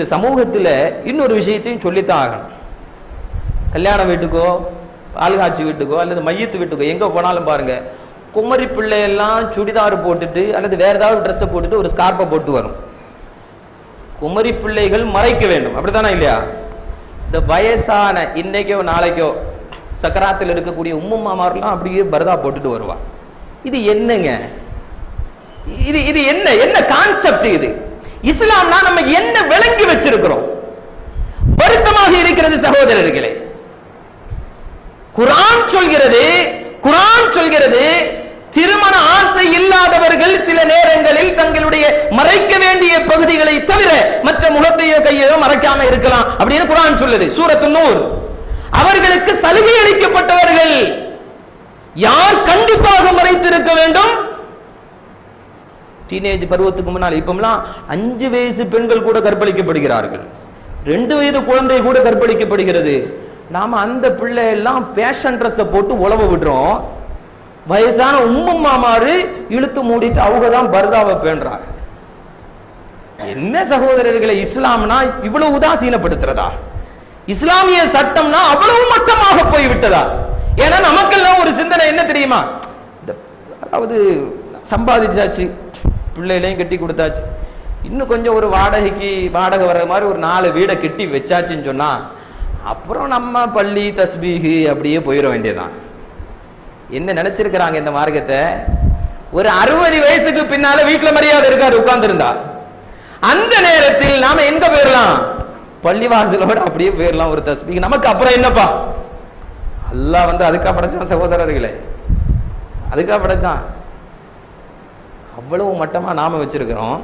இந்த சமூகத்துல இன்னொரு விஷயத்தையும் சொல்லித்தான் ஆகணும். கல்யாண வீட்டுக்கோ ஆள்காட்சி வீட்டுக்கோ அல்லது மையத்து வீட்டுக்கோ எங்க போனாலும் பாருங்க குமரி பிள்ளை எல்லாம் சுடிதார் போட்டுட்டு அல்லது வேற ஏதாவது ட்ரெஸ்ஸை போட்டுட்டு ஒரு ஸ்கார்பை போட்டு வரும். குமரி பிள்ளைகள் மறைக்க வேண்டும். அப்படித்தானே இல்லையா? இந்த வயசான இன்னைக்கோ நாளைக்கோ சக்கராத்தில் இருக்கக்கூடிய உம்மு அப்படியே பரதா போட்டுட்டு வருவா இது என்னங்க? இது இது என்ன என்ன கான்செப்ட் இது? இஸ்லாம்னா நம்ம என்ன விளங்கி வச்சிருக்கிறோம்? வருத்தமாக இருக்கிறது சகோதரர்களே. குரான் சொல்கிறது குரான் சொல்கிறது திருமண ஆசை இல்லாதவர்கள் சில நேரங்களில் தங்களுடைய மறைக்க வேண்டிய பகுதிகளை தவிர மற்ற முகத்தையோ கையோ மறைக்காம இருக்கலாம் அப்படின்னு குரான் சொல்லுது. சூரத்து நூறு அவர்களுக்கு சலுகை அளிக்கப்பட்டவர்கள் யார் கண்டிப்பாக மறைத்திருக்க வேண்டும் டீனேஜ் பருவத்துக்கு முன்னால். இப்பெல்லாம் அஞ்சு வயசு பெண்கள் கூட கற்பழிக்கப்படுகிறார்கள். ரெண்டு வயது குழந்தை கூட கற்பழிக்கப்படுகிறது. நாம அந்த பிள்ளை எல்லாம் பேஷன் ட்ரெஸ்ஸை போட்டு உழவ விடுறோம். வயசான உம்மம்மா மாறு இழுத்து மூடிட்டு அவங்க தான் பர்தாவை பேணுறாங்க. என்ன சகோதரர்களை இஸ்லாம்னா இவ்வளவு உதாசீனப்படுத்துறதா? இஸ்லாமிய சட்டம்னா அவ்வளவு மட்டமாக போய்விட்டதா? ஏன்னா நமக்கெல்லாம் ஒரு சிந்தனை என்ன தெரியுமா? அதாவது சம்பாதிச்சாச்சு. பிள்ளைகளையும் கட்டி கொடுத்தாச்சு. இன்னும் கொஞ்சம் ஒரு வாடகைக்கு வாடகை வர்ற மாதிரி ஒரு நாலு வீடை கட்டி வச்சாச்சுன்னு சொன்னா அப்புறம் நம்ம பள்ளி தஸ்பீகு அப்படியே போயிட வேண்டியதான் என்ன நினைச்சிருக்கிறாங்க இந்த மார்க்கத்தை? ஒரு அறுபது வயசுக்கு பின்னால வீட்டுல மரியாதை இருக்காரு உட்கார்ந்துருந்தா. அந்த நேரத்தில் நாம எங்க போயிடலாம் பள்ளிவாசலோட அப்படியே போயிடலாம் ஒரு தஸ்பீக் நமக்கு அப்புறம் என்னப்பா? அல்லா வந்து அதுக்காக படைச்சான் சகோதரர்களே. அதுக்காக படைச்சான். அவ்வளவு மட்டமா நாம வச்சிருக்கிறோம்.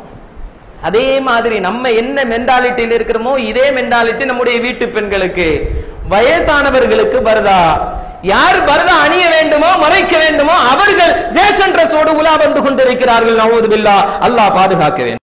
அதே மாதிரி நம்ம என்ன மென்டாலிட்டியில் இருக்கிறோமோ இதே மென்டாலிட்டி நம்முடைய வீட்டு பெண்களுக்கு வயசானவர்களுக்கு பரதா. யார் பரதா அணிய வேண்டுமோ மறைக்க வேண்டுமோ அவர்கள் ஃபேஷன் ட்ரெஸ்ஸோடு உலா வந்து கொண்டிருக்கிறார்கள். நவோது பில்லா அல்லாஹ் பாதுகாக்க வேண்டும்.